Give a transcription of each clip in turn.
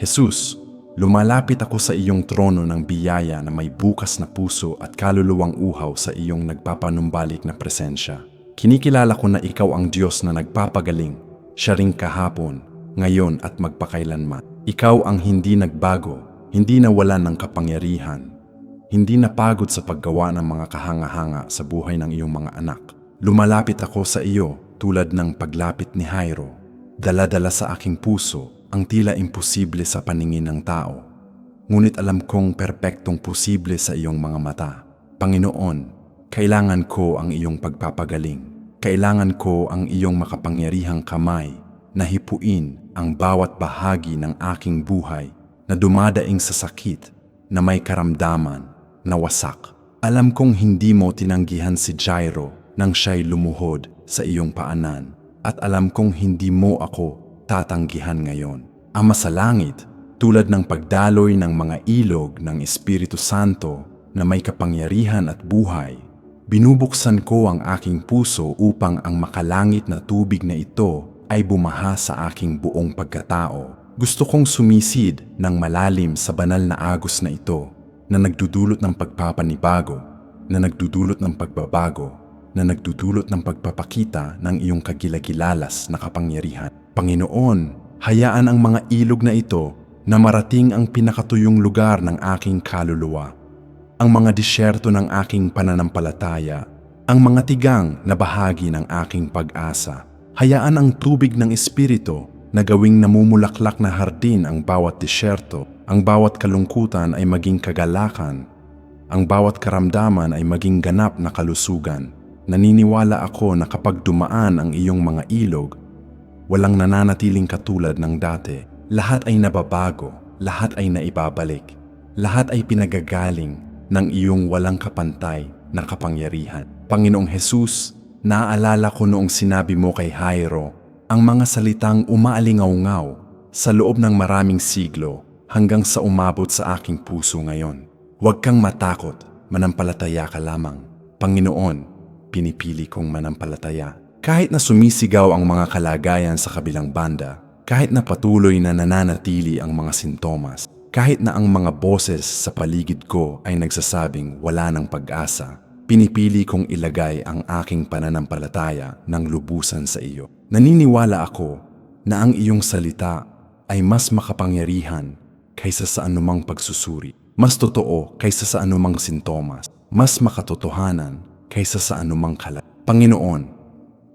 Jesus, lumalapit ako sa iyong trono ng biyaya na may bukas na puso at kaluluwang uhaw sa iyong nagpapanumbalik na presensya. Kinikilala ko na ikaw ang Diyos na nagpapagaling, siya ring kahapon, ngayon at magpakailanman. Ikaw ang hindi nagbago, hindi nawalan ng kapangyarihan, hindi napagod sa paggawa ng mga kahanga-hanga sa buhay ng iyong mga anak. Lumalapit ako sa iyo tulad ng paglapit ni Jairo. Dala-dala sa aking puso ang tila imposible sa paningin ng tao. Ngunit alam kong perpektong posible sa iyong mga mata. Panginoon, kailangan ko ang iyong pagpapagaling. Kailangan ko ang iyong makapangyarihang kamay na hipuin ang bawat bahagi ng aking buhay na dumadaing sa sakit na may karamdaman na wasak. Alam kong hindi mo tinanggihan si Jairo nang siya'y lumuhod sa iyong paanan at alam kong hindi mo ako tatanggihan ngayon. Ama sa langit, tulad ng pagdaloy ng mga ilog ng Espiritu Santo na may kapangyarihan at buhay, binubuksan ko ang aking puso upang ang makalangit na tubig na ito ay bumaha sa aking buong pagkatao. Gusto kong sumisid ng malalim sa banal na agos na ito na nagdudulot ng pagpapanibago, na nagdudulot ng pagbabago, na nagdudulot ng pagpapakita ng iyong kagilagilalas na kapangyarihan. Panginoon, hayaan ang mga ilog na ito na marating ang pinakatuyong lugar ng aking kaluluwa, ang mga disyerto ng aking pananampalataya, ang mga tigang na bahagi ng aking pag-asa. Hayaan ang tubig ng Espiritu na gawing namumulaklak na hardin ang bawat disyerto, ang bawat kalungkutan ay maging kagalakan, ang bawat karamdaman ay maging ganap na kalusugan. Naniniwala ako na kapag dumaan ang iyong mga ilog, walang nananatiling katulad ng dati. Lahat ay nababago, lahat ay naibabalik, lahat ay pinagagaling ng iyong walang kapantay na kapangyarihan. Panginoong Hesus, naaalala ko noong sinabi mo kay Jairo ang mga salitang umaalingaw-ngaw sa loob ng maraming siglo hanggang sa umabot sa aking puso ngayon. Huwag kang matakot, manampalataya ka lamang. Panginoon, pinipili kong manampalataya. Kahit na sumisigaw ang mga kalagayan sa kabilang banda, kahit na patuloy na nananatili ang mga sintomas, kahit na ang mga boses sa paligid ko ay nagsasabing wala ng pag-asa, pinipili kong ilagay ang aking pananampalataya ng lubusan sa iyo. Naniniwala ako na ang iyong salita ay mas makapangyarihan kaysa sa anumang pagsusuri, mas totoo kaysa sa anumang sintomas, mas makatotohanan kaysa sa anumang kalat. Panginoon,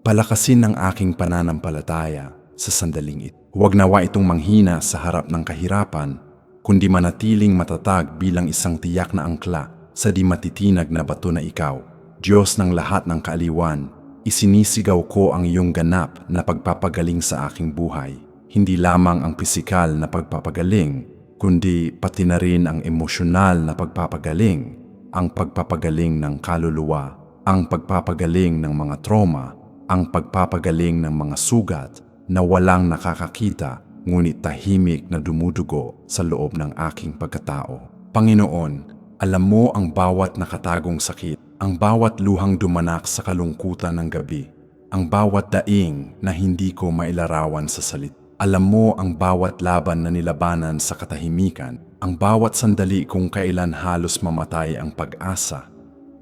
palakasin ang aking pananampalataya sa sandaling ito. Huwag nawa itong manghina sa harap ng kahirapan, kundi manatiling matatag bilang isang tiyak na angkla sa di matitinag na bato na ikaw. Diyos ng lahat ng kaaliwan, isinisigaw ko ang iyong ganap na pagpapagaling sa aking buhay. Hindi lamang ang pisikal na pagpapagaling, kundi pati na rin ang emosyonal na pagpapagaling, ang pagpapagaling ng kaluluwa, ang pagpapagaling ng mga trauma, ang pagpapagaling ng mga sugat na walang nakakakita ngunit tahimik na dumudugo sa loob ng aking pagkatao. Panginoon, alam mo ang bawat nakatagong sakit, ang bawat luhang dumanak sa kalungkutan ng gabi, ang bawat daing na hindi ko mailarawan sa salit. Alam mo ang bawat laban na nilabanan sa katahimikan, ang bawat sandali kung kailan halos mamatay ang pag-asa,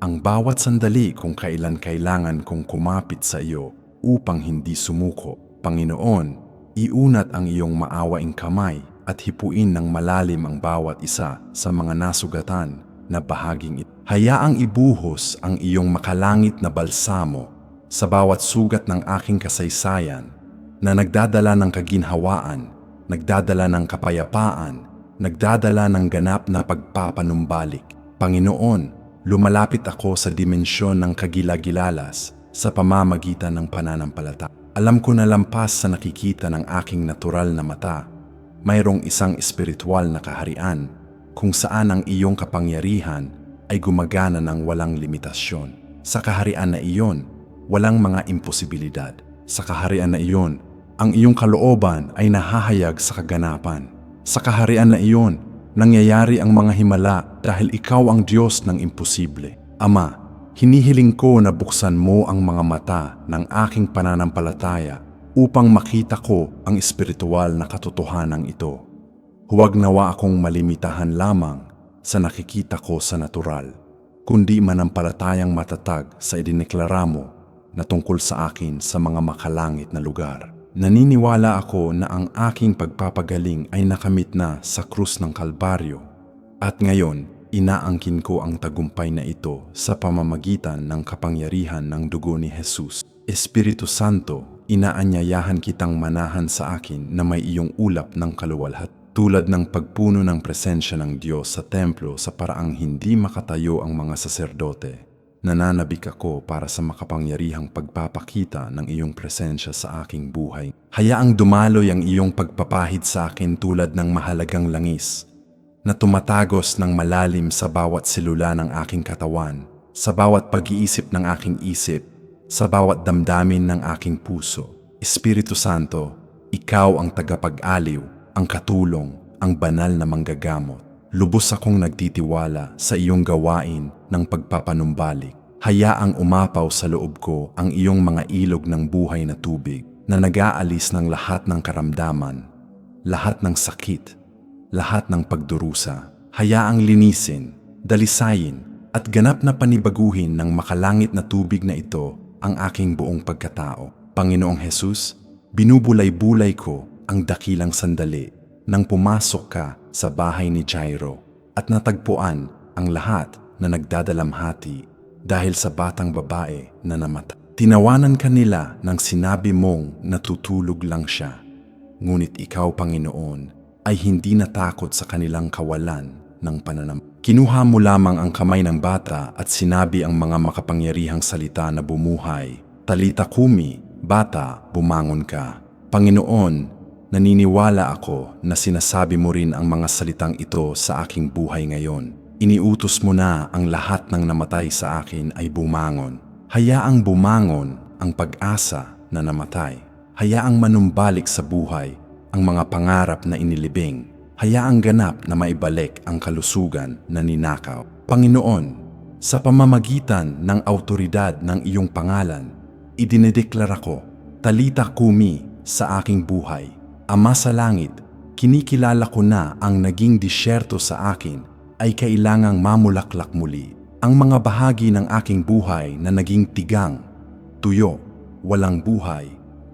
ang bawat sandali kung kailan kailangan kong kumapit sa iyo upang hindi sumuko. Panginoon, iunat ang iyong maawaing kamay at hipuin ng malalim ang bawat isa sa mga nasugatan na bahaging ito. Hayaang ibuhos ang iyong makalangit na balsamo sa bawat sugat ng aking kasaysayan na nagdadala ng kaginhawaan, nagdadala ng kapayapaan, nagdadala ng ganap na pagpapanumbalik. Panginoon, lumalapit ako sa dimensyon ng kagilagilalas sa pamamagitan ng pananampalataya. Alam ko na lampas sa nakikita ng aking natural na mata, mayroong isang espiritual na kaharian kung saan ang iyong kapangyarihan ay gumagana ng walang limitasyon. Sa kaharian na iyon, walang mga imposibilidad. Sa kaharian na iyon, ang iyong kalooban ay nahahayag sa kaganapan. Sa kaharian na iyon, nangyayari ang mga himala dahil ikaw ang Diyos ng imposible. Ama, Hinihiling ko na buksan mo ang mga mata ng aking pananampalataya upang makita ko ang espiritual na katotohanan ito. Huwag nawa akong malimitahan lamang sa nakikita ko sa natural, kundi manampalatayang matatag sa idineklara mo na tungkol sa akin sa mga makalangit na lugar. Naniniwala ako na ang aking pagpapagaling ay nakamit na sa krus ng Kalbaryo at ngayon inaangkin ko ang tagumpay na ito sa pamamagitan ng kapangyarihan ng dugo ni Jesus. Espiritu Santo, inaanyayahan kitang manahan sa akin na may iyong ulap ng kaluwalhat tulad ng pagpuno ng presensya ng Diyos sa templo sa paraang hindi makatayo ang mga saserdote. Nananabik ako para sa makapangyarihang pagpapakita ng iyong presensya sa aking buhay. Hayaang dumaloy ang iyong pagpapahid sa akin tulad ng mahalagang langis na tumatagos ng malalim sa bawat selula ng aking katawan, sa bawat pag-iisip ng aking isip, sa bawat damdamin ng aking puso. Espiritu Santo, ikaw ang tagapag-aliw, ang katulong, ang banal na manggagamot. Lubos akong nagtitiwala sa iyong gawain ng pagpapanumbalik. Hayaang umapaw sa loob ko ang iyong mga ilog ng buhay na tubig na nag-aalis ng lahat ng karamdaman, lahat ng sakit, lahat ng pagdurusa. Hayaang linisin, dalisayin, at ganap na panibaguhin ng makalangit na tubig na ito ang aking buong pagkatao. Panginoong Hesus, binubulay-bulay ko ang dakilang sandali nang pumasok ka sa bahay ni Jairo at natagpuan ang lahat na nagdadalamhati dahil sa batang babae na namata. Tinawanan ka nila nang sinabi mong natutulog lang siya. Ngunit ikaw, Panginoon, ay hindi natakot sa kanilang kawalan ng pananam. Kinuha mo lamang ang kamay ng bata at sinabi ang mga makapangyarihang salita na bumuhay. Talita kumi, bata, bumangon ka. Panginoon, naniniwala ako na sinasabi mo rin ang mga salitang ito sa aking buhay ngayon. Iniutos mo na ang lahat ng namatay sa akin ay bumangon. Hayaang bumangon ang pag-asa na namatay. Hayaang manumbalik sa buhay ang mga pangarap na inilibing. Hayaang ganap na maibalik ang kalusugan na ninakaw. Panginoon, sa pamamagitan ng autoridad ng iyong pangalan, idinedeklara ko, talita kumi sa aking buhay. Ama sa langit, kinikilala ko na ang naging disyerto sa akin ay kailangang mamulaklak muli. Ang mga bahagi ng aking buhay na naging tigang, tuyo, walang buhay,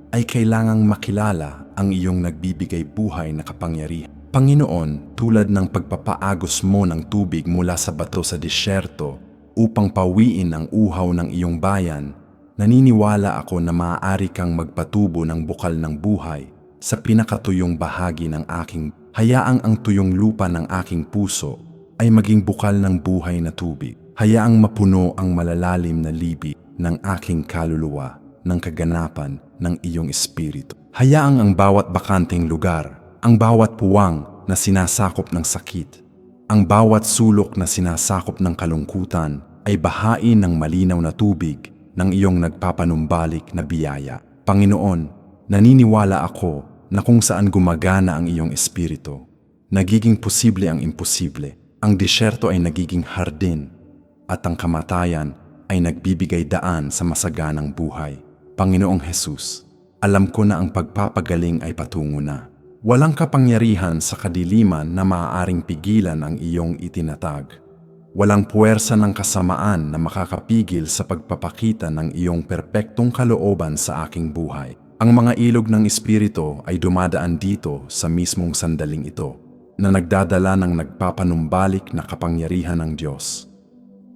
ay kailangang makilala ang iyong nagbibigay buhay na kapangyarihan. Panginoon, tulad ng pagpapaagos mo ng tubig mula sa bato sa disyerto upang pawiin ang uhaw ng iyong bayan, naniniwala ako na maaari kang magpatubo ng bukal ng buhay sa pinakatuyong bahagi ng aking hayaang ang tuyong lupa ng aking puso ay maging bukal ng buhay na tubig. Hayaang mapuno ang malalalim na libi ng aking kaluluwa ng kaganapan ng iyong espiritu. Hayaang ang bawat bakanteng lugar, ang bawat puwang na sinasakop ng sakit, ang bawat sulok na sinasakop ng kalungkutan ay bahain ng malinaw na tubig ng iyong nagpapanumbalik na biyaya. Panginoon, naniniwala ako na kung saan gumagana ang iyong espiritu, nagiging posible ang imposible. Ang disyerto ay nagiging hardin at ang kamatayan ay nagbibigay daan sa masaganang buhay. Panginoong Hesus, alam ko na ang pagpapagaling ay patungo na. Walang kapangyarihan sa kadiliman na maaaring pigilan ang iyong itinatag. Walang puwersa ng kasamaan na makakapigil sa pagpapakita ng iyong perpektong kalooban sa aking buhay. Ang mga ilog ng Espiritu ay dumadaan dito sa mismong sandaling ito na nagdadala ng nagpapanumbalik na kapangyarihan ng Diyos.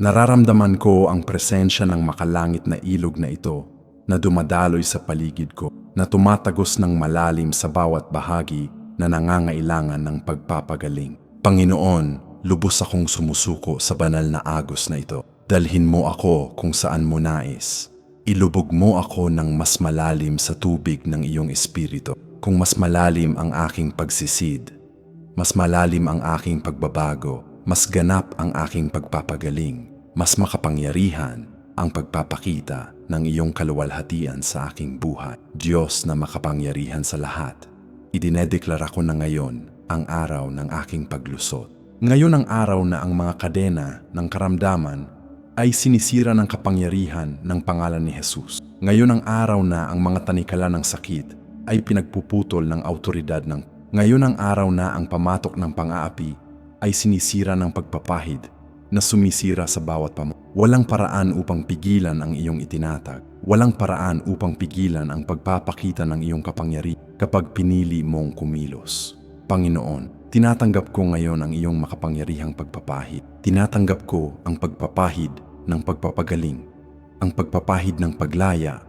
Nararamdaman ko ang presensya ng makalangit na ilog na ito na dumadaloy sa paligid ko na tumatagos ng malalim sa bawat bahagi na nangangailangan ng pagpapagaling. Panginoon, lubos akong sumusuko sa banal na agos na ito. Dalhin mo ako kung saan mo nais. Ilubog mo ako ng mas malalim sa tubig ng iyong espiritu. Kung mas malalim ang aking pagsisid, mas malalim ang aking pagbabago, mas ganap ang aking pagpapagaling, mas makapangyarihan ang pagpapakita ng iyong kaluwalhatian sa aking buhay. Diyos na makapangyarihan sa lahat, idinedeklara ko na ngayon ang araw ng aking paglusot. Ngayon ang araw na ang mga kadena ng karamdaman ay sinisira ng kapangyarihan ng pangalan ni Jesus. Ngayon ang araw na ang mga tanikala ng sakit ay pinagpuputol ng autoridad ng Ngayon ang araw na ang pamatok ng pang-aapi ay sinisira ng pagpapahid na sumisira sa bawat pamo. Walang paraan upang pigilan ang iyong itinatag. Walang paraan upang pigilan ang pagpapakita ng iyong kapangyari kapag pinili mong kumilos. Panginoon, tinatanggap ko ngayon ang iyong makapangyarihang pagpapahid. Tinatanggap ko ang pagpapahid ng pagpapagaling, ang pagpapahid ng paglaya,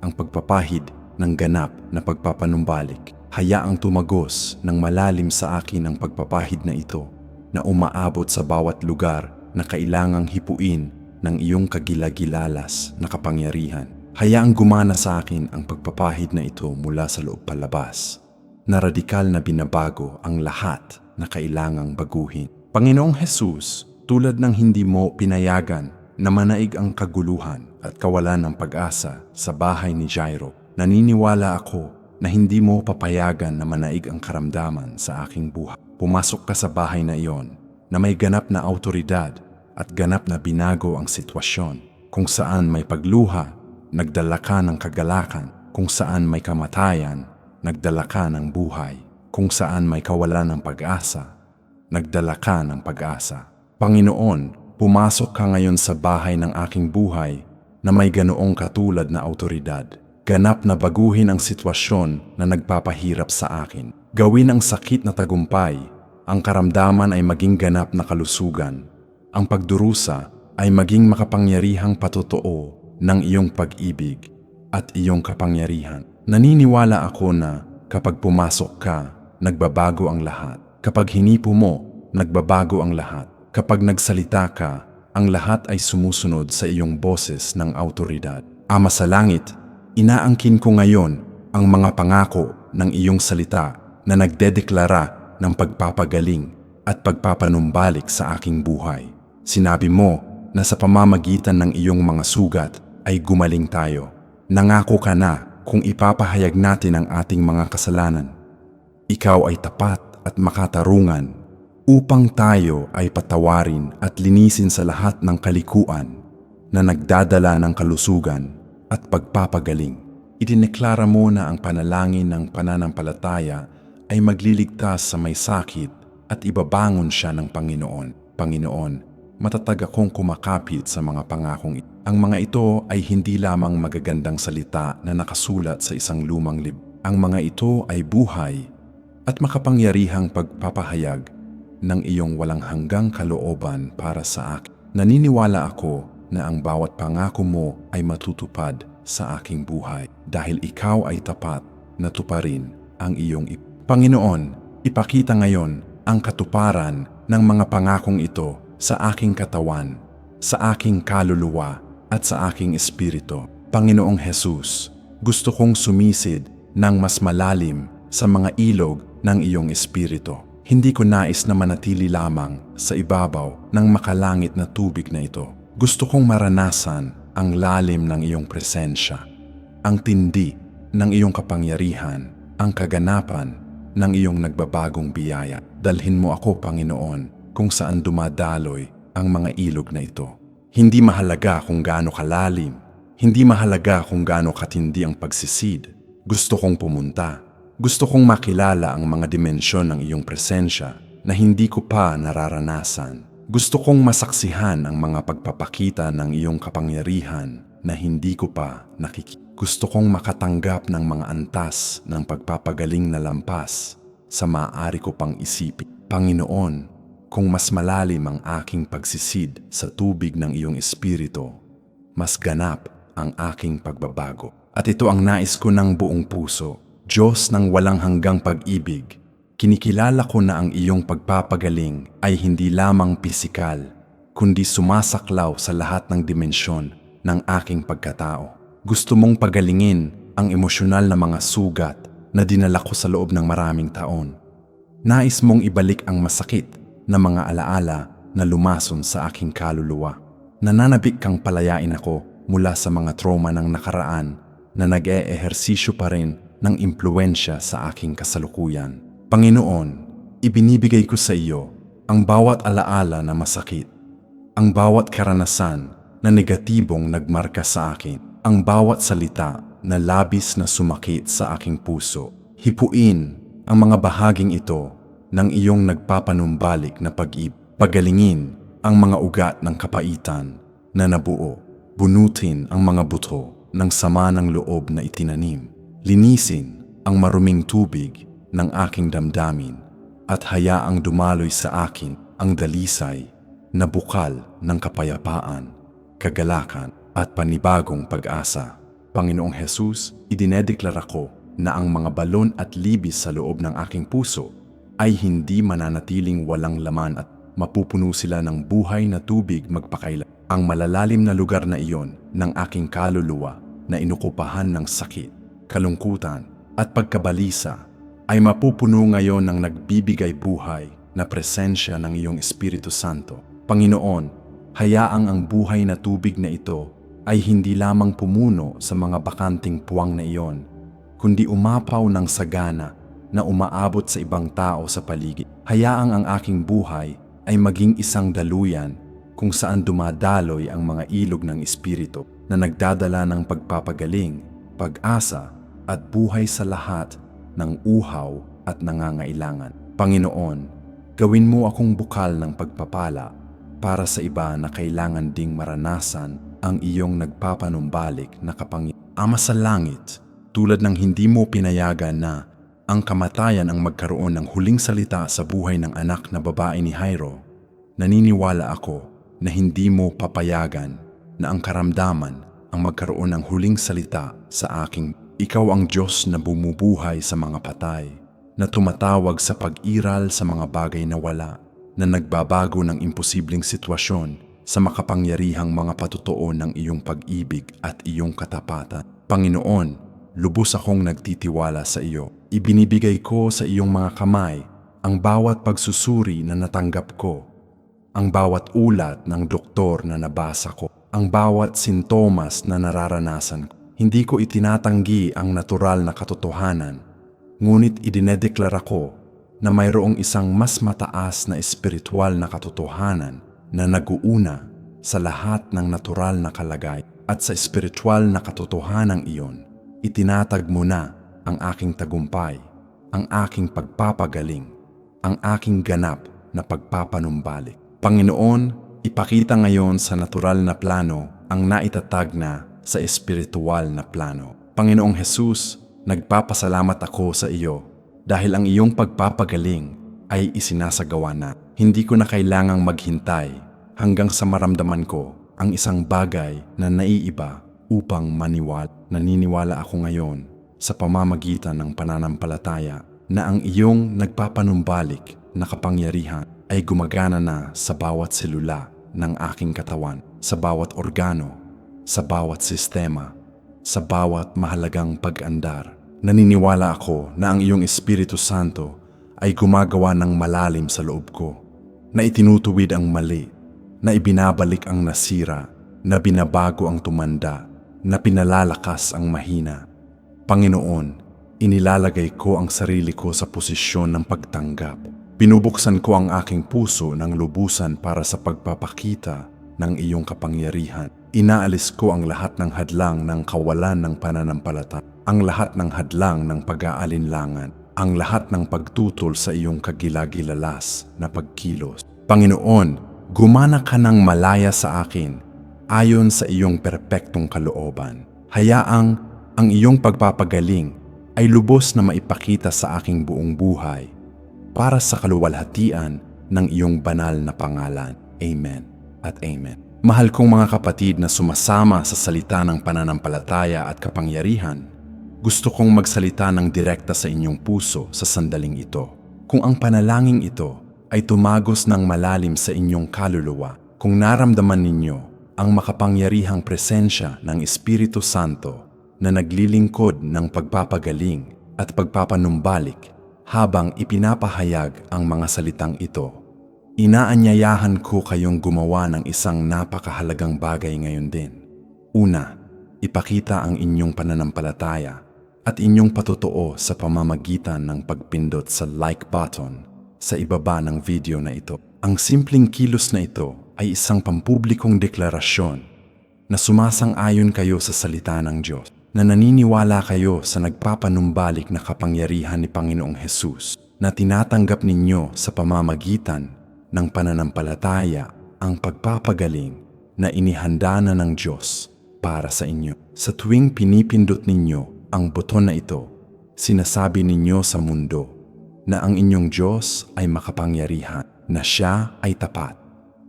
ang pagpapahid ng ganap na pagpapanumbalik. Hayaang tumagos ng malalim sa akin ang pagpapahid na ito na umaabot sa bawat lugar na kailangang hipuin ng iyong kagilagilalas na kapangyarihan. Hayaang gumana sa akin ang pagpapahid na ito mula sa loob palabas, na radikal na binabago ang lahat na kailangang baguhin. Panginoong Jesus, tulad ng hindi mo pinayagan na manaig ang kaguluhan at kawalan ng pag-asa sa bahay ni Jairo, naniniwala ako na hindi mo papayagan na manaig ang karamdaman sa aking buhay. Pumasok ka sa bahay na iyon na may ganap na autoridad at ganap na binago ang sitwasyon kung saan may pagluha, nagdala ka ng kagalakan, kung saan may kamatayan, nagdala ka ng buhay, kung saan may kawalan ng pag-asa, nagdala ka ng pag-asa. Panginoon, pumasok ka ngayon sa bahay ng aking buhay na may ganoong katulad na autoridad. Ganap na baguhin ang sitwasyon na nagpapahirap sa akin. Gawin ang sakit na tagumpay, ang karamdaman ay maging ganap na kalusugan, ang pagdurusa ay maging makapangyarihang patotoo ng iyong pag-ibig at iyong kapangyarihan. Naniniwala ako na kapag pumasok ka, nagbabago ang lahat. Kapag hinipo mo, nagbabago ang lahat. Kapag nagsalita ka, ang lahat ay sumusunod sa iyong boses ng autoridad. Ama sa langit, inaangkin ko ngayon ang mga pangako ng iyong salita na nagdedeklara ng pagpapagaling at pagpapanumbalik sa aking buhay. Sinabi mo na sa pamamagitan ng iyong mga sugat ay gumaling tayo. Nangako ka na kung ipapahayag natin ang ating mga kasalanan. Ikaw ay tapat at makatarungan upang tayo ay patawarin at linisin sa lahat ng kalikuan na nagdadala ng kalusugan at pagpapagaling. Idineklara mo na ang panalangin ng pananampalataya ay magliligtas sa may sakit at ibabangon siya ng Panginoon. Panginoon, matatag akong kumakapit sa mga pangakong ito. Ang mga ito ay hindi lamang magagandang salita na nakasulat sa isang lumang lib. Ang mga ito ay buhay at makapangyarihang pagpapahayag ng iyong walang hanggang kalooban para sa akin. Naniniwala ako na ang bawat pangako mo ay matutupad sa aking buhay dahil ikaw ay tapat na tuparin ang iyong ip. Panginoon, ipakita ngayon ang katuparan ng mga pangakong ito sa aking katawan, sa aking kaluluwa at sa aking espiritu. Panginoong Jesus, gusto kong sumisid ng mas malalim sa mga ilog ng iyong espiritu. Hindi ko nais na manatili lamang sa ibabaw ng makalangit na tubig na ito. Gusto kong maranasan ang lalim ng iyong presensya, ang tindi ng iyong kapangyarihan, ang kaganapan ng iyong nagbabagong biyaya. Dalhin mo ako, Panginoon, kung saan dumadaloy ang mga ilog na ito. Hindi mahalaga kung gaano kalalim, hindi mahalaga kung gaano katindi ang pagsisid. Gusto kong pumunta. Gusto kong makilala ang mga dimensyon ng iyong presensya na hindi ko pa nararanasan. Gusto kong masaksihan ang mga pagpapakita ng iyong kapangyarihan na hindi ko pa nakikita. Gusto kong makatanggap ng mga antas ng pagpapagaling na lampas sa maaari ko pang isipin. Panginoon, kung mas malalim ang aking pagsisid sa tubig ng iyong espiritu, mas ganap ang aking pagbabago. At ito ang nais ko ng buong puso, Diyos ng walang hanggang pag-ibig. Kinikilala ko na ang iyong pagpapagaling ay hindi lamang pisikal, kundi sumasaklaw sa lahat ng dimensyon ng aking pagkatao. Gusto mong pagalingin ang emosyonal na mga sugat na dinala ko sa loob ng maraming taon. Nais mong ibalik ang masakit na mga alaala na lumason sa aking kaluluwa. Nananabik kang palayain ako mula sa mga trauma ng nakaraan na nag-e-ehersisyo pa rin ng impluensya sa aking kasalukuyan. Panginoon, ibinibigay ko sa iyo ang bawat alaala na masakit, ang bawat karanasan na negatibong nagmarka sa akin, ang bawat salita na labis na sumakit sa aking puso. Hipuin ang mga bahaging ito ng iyong nagpapanumbalik na pag-ibig. Pagalingin ang mga ugat ng kapaitan na nabuo. Bunutin ang mga buto ng sama ng loob na itinanim. Linisin ang maruming tubig ng aking damdamin at hayaang dumaloy sa akin ang dalisay na bukal ng kapayapaan, kagalakan at panibagong pag-asa. Panginoong Jesus, idinedeklara ko na ang mga balon at libis sa loob ng aking puso ay hindi mananatiling walang laman at mapupuno sila ng buhay na tubig magpakailan. Ang malalalim na lugar na iyon ng aking kaluluwa na inukupahan ng sakit, kalungkutan at pagkabalisa ay mapupuno ngayon ng nagbibigay buhay na presensya ng iyong Espiritu Santo. Panginoon, hayaang ang buhay na tubig na ito ay hindi lamang pumuno sa mga bakanting puwang na iyon, kundi umapaw ng sagana na umaabot sa ibang tao sa paligid. Hayaang ang aking buhay ay maging isang daluyan kung saan dumadaloy ang mga ilog ng Espiritu na nagdadala ng pagpapagaling, pag-asa at buhay sa lahat ng uhaw at nangangailangan. Panginoon, gawin mo akong bukal ng pagpapala para sa iba na kailangan ding maranasan ang iyong nagpapanumbalik na kapangyarihan. Ama sa langit, tulad ng hindi mo pinayagan na ang kamatayan ang magkaroon ng huling salita sa buhay ng anak na babae ni Jairo, naniniwala ako na hindi mo papayagan na ang karamdaman ang magkaroon ng huling salita sa aking ikaw ang Diyos na bumubuhay sa mga patay, na tumatawag sa pag-iral sa mga bagay na wala, na nagbabago ng imposibleng sitwasyon sa makapangyarihang mga patutuo ng iyong pag-ibig at iyong katapatan. Panginoon, lubos akong nagtitiwala sa iyo. Ibinibigay ko sa iyong mga kamay ang bawat pagsusuri na natanggap ko, ang bawat ulat ng doktor na nabasa ko, ang bawat sintomas na nararanasan ko. Hindi ko itinatanggi ang natural na katotohanan, ngunit idinedeklara ko na mayroong isang mas mataas na espiritual na katotohanan na naguuna sa lahat ng natural na kalagay at sa espiritual na katotohanan iyon itinatag mo na ang aking tagumpay, ang aking pagpapagaling, ang aking ganap na pagpapanumbalik. Panginoon, ipakita ngayon sa natural na plano ang naitatag na sa espiritual na plano. Panginoong Jesus, nagpapasalamat ako sa iyo dahil ang iyong pagpapagaling ay isinasagawa na. Hindi ko na kailangang maghintay hanggang sa maramdaman ko ang isang bagay na naiiba upang maniwala. Naniniwala ako ngayon sa pamamagitan ng pananampalataya na ang iyong nagpapanumbalik na kapangyarihan ay gumagana na sa bawat selula ng aking katawan, sa bawat organo, sa bawat sistema, sa bawat mahalagang pag-andar. Naniniwala ako na ang iyong Espiritu Santo ay gumagawa ng malalim sa loob ko, na itinutuwid ang mali, na ibinabalik ang nasira, na binabago ang tumanda, na pinalalakas ang mahina. Panginoon, inilalagay ko ang sarili ko sa posisyon ng pagtanggap. Binubuksan ko ang aking puso ng lubusan para sa pagpapakita ng iyong kapangyarihan. Inaalis ko ang lahat ng hadlang ng kawalan ng pananampalataya, ang lahat ng hadlang ng pag-aalinlangan, ang lahat ng pagtutol sa iyong kagilagilalas na pagkilos. Panginoon, gumana ka ng malaya sa akin ayon sa iyong perpektong kalooban. Hayaang ang iyong pagpapagaling ay lubos na maipakita sa aking buong buhay para sa kaluwalhatian ng iyong banal na pangalan. Amen at Amen. Mahal kong mga kapatid na sumasama sa salita ng pananampalataya at kapangyarihan, gusto kong magsalita ng direkta sa inyong puso sa sandaling ito. Kung ang panalangin ito ay tumagos ng malalim sa inyong kaluluwa, kung naramdaman ninyo ang makapangyarihang presensya ng Espiritu Santo na naglilingkod ng pagpapagaling at pagpapanumbalik habang ipinapahayag ang mga salitang ito. Inaanyayahan ko kayong gumawa ng isang napakahalagang bagay ngayon din. Una, ipakita ang inyong pananampalataya at inyong patutuo sa pamamagitan ng pagpindot sa like button sa ibaba ng video na ito. Ang simpleng kilos na ito ay isang pampublikong deklarasyon na sumasang-ayon kayo sa salita ng Diyos, na naniniwala kayo sa nagpapanumbalik na kapangyarihan ni Panginoong Hesus na tinatanggap ninyo sa pamamagitan ng pananampalataya ang pagpapagaling na inihanda na ng Diyos para sa inyo. Sa tuwing pinipindot ninyo ang buton na ito, sinasabi ninyo sa mundo na ang inyong Diyos ay makapangyarihan, na siya ay tapat,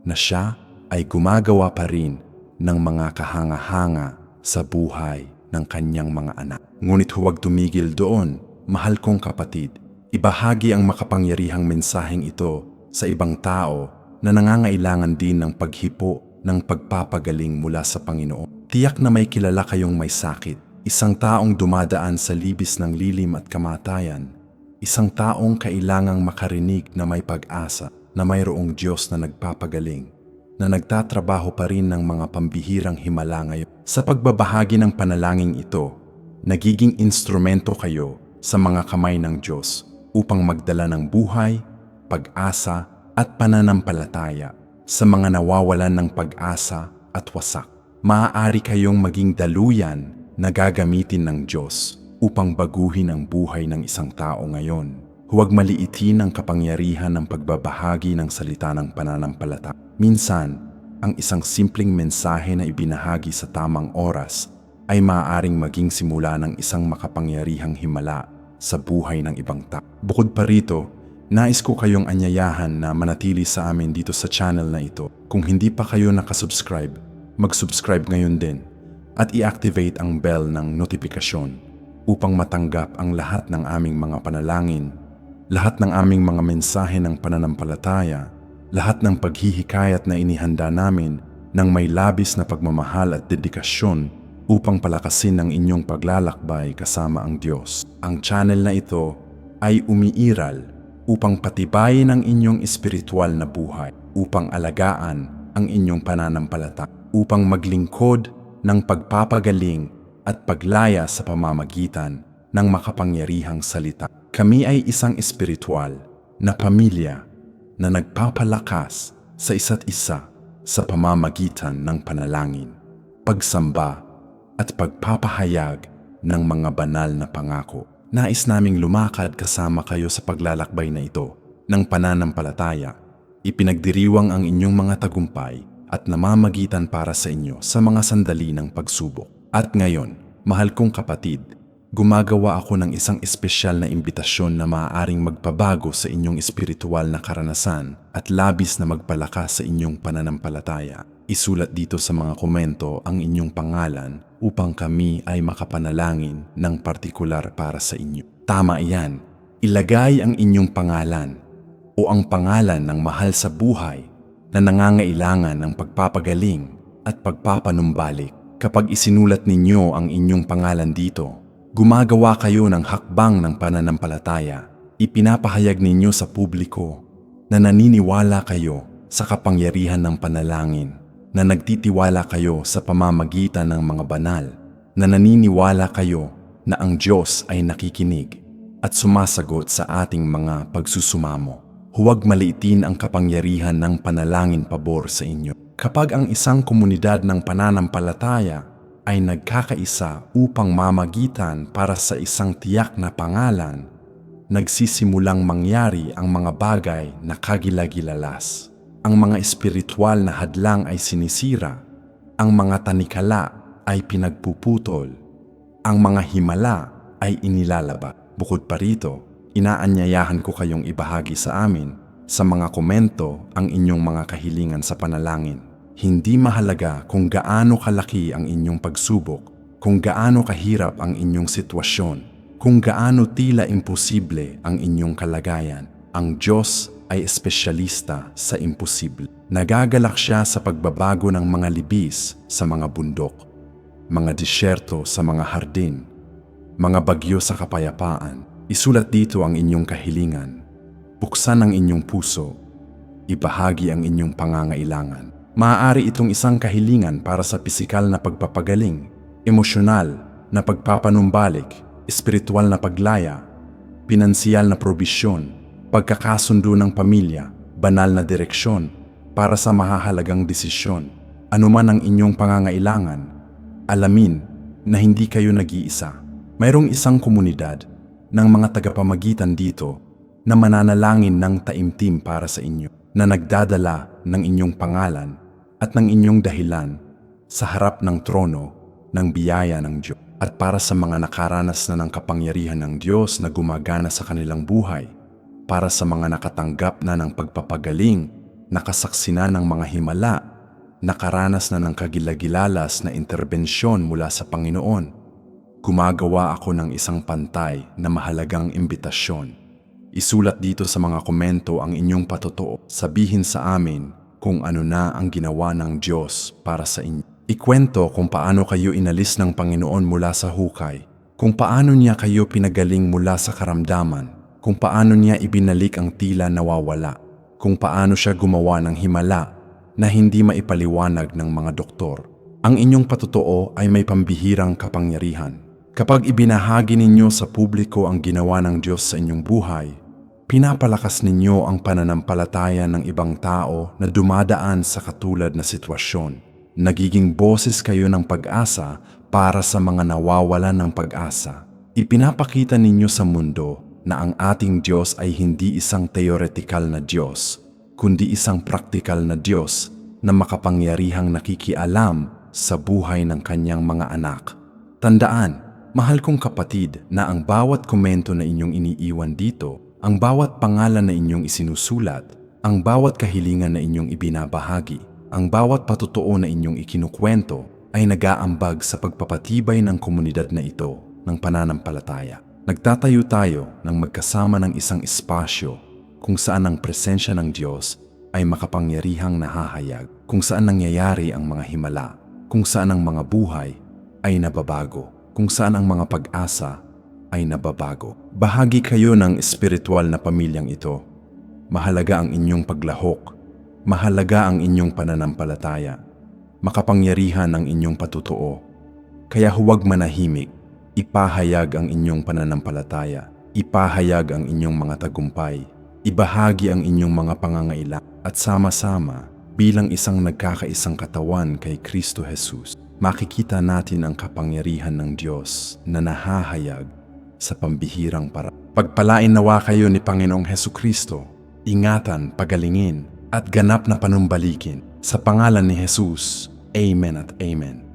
na siya ay gumagawa pa rin ng mga kahanga-hanga sa buhay ng kanyang mga anak. Ngunit huwag tumigil doon, mahal kong kapatid. Ibahagi ang makapangyarihang mensaheng ito sa ibang tao na nangangailangan din ng paghipo ng pagpapagaling mula sa Panginoon. Tiyak na may kilala kayong may sakit, isang taong dumadaan sa libis ng lilim at kamatayan, isang taong kailangang makarinig na may pag-asa na mayroong Diyos na nagpapagaling, na nagtatrabaho pa rin ng mga pambihirang himala ngayon. Sa pagbabahagi ng panalangin ito, nagiging instrumento kayo sa mga kamay ng Diyos upang magdala ng buhay, pag-asa at pananampalataya sa mga nawawalan ng pag-asa at wasak. Maaari kayong maging daluyan na gagamitin ng Diyos upang baguhin ang buhay ng isang tao ngayon. Huwag maliitin ang kapangyarihan ng pagbabahagi ng salita ng pananampalataya. Minsan, ang isang simpleng mensahe na ibinahagi sa tamang oras ay maaaring maging simula ng isang makapangyarihang himala sa buhay ng ibang tao. Bukod pa rito, nais ko kayong anyayahan na manatili sa amin dito sa channel na ito. Kung hindi pa kayo nakasubscribe, mag-subscribe ngayon din at i-activate ang bell ng notifikasyon upang matanggap ang lahat ng aming mga panalangin, lahat ng aming mga mensahe ng pananampalataya, lahat ng paghihikayat na inihanda namin ng may labis na pagmamahal at dedikasyon upang palakasin ang inyong paglalakbay kasama ang Diyos. Ang channel na ito ay umiiral upang patibayin ang inyong espiritual na buhay, upang alagaan ang inyong pananampalataya, upang maglingkod ng pagpapagaling at paglaya sa pamamagitan ng makapangyarihang salita. Kami ay isang espiritual na pamilya na nagpapalakas sa isa't isa sa pamamagitan ng panalangin, pagsamba at pagpapahayag ng mga banal na pangako. Nais naming lumakad kasama kayo sa paglalakbay na ito ng pananampalataya. Ipinagdiriwang ang inyong mga tagumpay at namamagitan para sa inyo sa mga sandali ng pagsubok. At ngayon, mahal kong kapatid, gumagawa ako ng isang espesyal na imbitasyon na maaaring magpabago sa inyong espiritual na karanasan at labis na magpalakas sa inyong pananampalataya. Isulat dito sa mga komento ang inyong pangalan upang kami ay makapanalangin ng partikular para sa inyo. Tama iyan, ilagay ang inyong pangalan o ang pangalan ng mahal sa buhay na nangangailangan ng pagpapagaling at pagpapanumbalik. Kapag isinulat ninyo ang inyong pangalan dito, Gumagawa kayo ng hakbang ng pananampalataya. Ipinapahayag ninyo sa publiko na naniniwala kayo sa kapangyarihan ng panalangin, na nagtitiwala kayo sa pamamagitan ng mga banal, na naniniwala kayo na ang Diyos ay nakikinig at sumasagot sa ating mga pagsusumamo. Huwag maliitin ang kapangyarihan ng panalangin pabor sa inyo. Kapag ang isang komunidad ng pananampalataya ay nagkakaisa upang mamagitan para sa isang tiyak na pangalan, nagsisimulang mangyari ang mga bagay na kagilagilalas. Ang mga espiritual na hadlang ay sinisira, ang mga tanikala ay pinagpuputol, ang mga himala ay inilalaba. Bukod pa rito, inaanyayahan ko kayong ibahagi sa amin sa mga komento ang inyong mga kahilingan sa panalangin. Hindi mahalaga kung gaano kalaki ang inyong pagsubok, kung gaano kahirap ang inyong sitwasyon, kung gaano tila imposible ang inyong kalagayan. Ang Diyos ay espesyalista sa imposible. Nagagalak siya sa pagbabago ng mga libis sa mga bundok, mga disyerto sa mga hardin, mga bagyo sa kapayapaan. Isulat dito ang inyong kahilingan. Buksan ang inyong puso. Ibahagi ang inyong pangangailangan. Maaari itong isang kahilingan para sa pisikal na pagpapagaling, emosyonal na pagpapanumbalik, espiritual na paglaya, pinansyal na probisyon, pagkakasundo ng pamilya, banal na direksyon para sa mahahalagang desisyon. Anuman ang inyong pangangailangan, alamin, na hindi kayo nag-iisa. Mayroong isang komunidad ng mga tagapamagitan dito na mananalangin ng taimtim para sa inyo, na nagdadala ng inyong pangalan at ng inyong dahilan sa harap ng trono ng biyaya ng Diyos. At para sa mga nakaranas na ng kapangyarihan ng Diyos na gumagana sa kanilang buhay, para sa mga nakatanggap na ng pagpapagaling, nakasaksi na ng mga himala, nakaranas na ng kagilagilalas na interbensyon mula sa Panginoon, gumagawa ako ng isang pantay na mahalagang imbitasyon. Isulat dito sa mga komento ang inyong patotoo. Sabihin sa amin kung ano na ang ginawa ng Diyos para sa inyo. Ikwento kung paano kayo inalis ng Panginoon mula sa hukay, kung paano niya kayo pinagaling mula sa karamdaman, kung paano niya ibinalik ang tila nawawala, kung paano siya gumawa ng himala na hindi maipaliwanag ng mga doktor. Ang inyong patotoo ay may pambihirang kapangyarihan. Kapag ibinahagi ninyo sa publiko ang ginawa ng Diyos sa inyong buhay, pinapalakas ninyo ang pananampalataya ng ibang tao na dumadaan sa katulad na sitwasyon. Nagiging boses kayo ng pag-asa para sa mga nawawalan ng pag-asa. Ipinapakita ninyo sa mundo na ang ating Diyos ay hindi isang theoretical na Diyos, kundi isang praktikal na Diyos na makapangyarihang nakikialam sa buhay ng kanyang mga anak. Tandaan, mahal kong kapatid na ang bawat komento na inyong iniiwan dito, ang bawat pangalan na inyong isinusulat, ang bawat kahilingan na inyong ibinabahagi, ang bawat patotoo na inyong ikinukwento ay nag-aambag sa pagpapatibay ng komunidad na ito ng pananampalataya. Nagtatayo tayo ng magkasama ng isang espasyo kung saan ang presensya ng Diyos ay makapangyarihang nahahayag, kung saan nangyayari ang mga himala, kung saan ang mga buhay ay nababago, kung saan ang mga pag-asa ay nababago. Bahagi kayo ng espiritual na pamilyang ito. Mahalaga ang inyong paglahok Mahalaga ang inyong pananampalataya. Makapangyarihan ang inyong patutuo. Kaya huwag manahimik. Ipahayag ang inyong pananampalataya. Ipahayag ang inyong mga tagumpay. Ibahagi ang inyong mga pangangailangan. At sama-sama, bilang isang nagkakaisang katawan kay Kristo Jesus, makikita natin ang kapangyarihan ng Diyos na nahahayag sa pambihirang para. Pagpalain nawa kayo ni Panginoong Heso Kristo. Ingatan, pagalingin, at ganap na panumbalikin. Sa pangalan ni Jesus, Amen at Amen.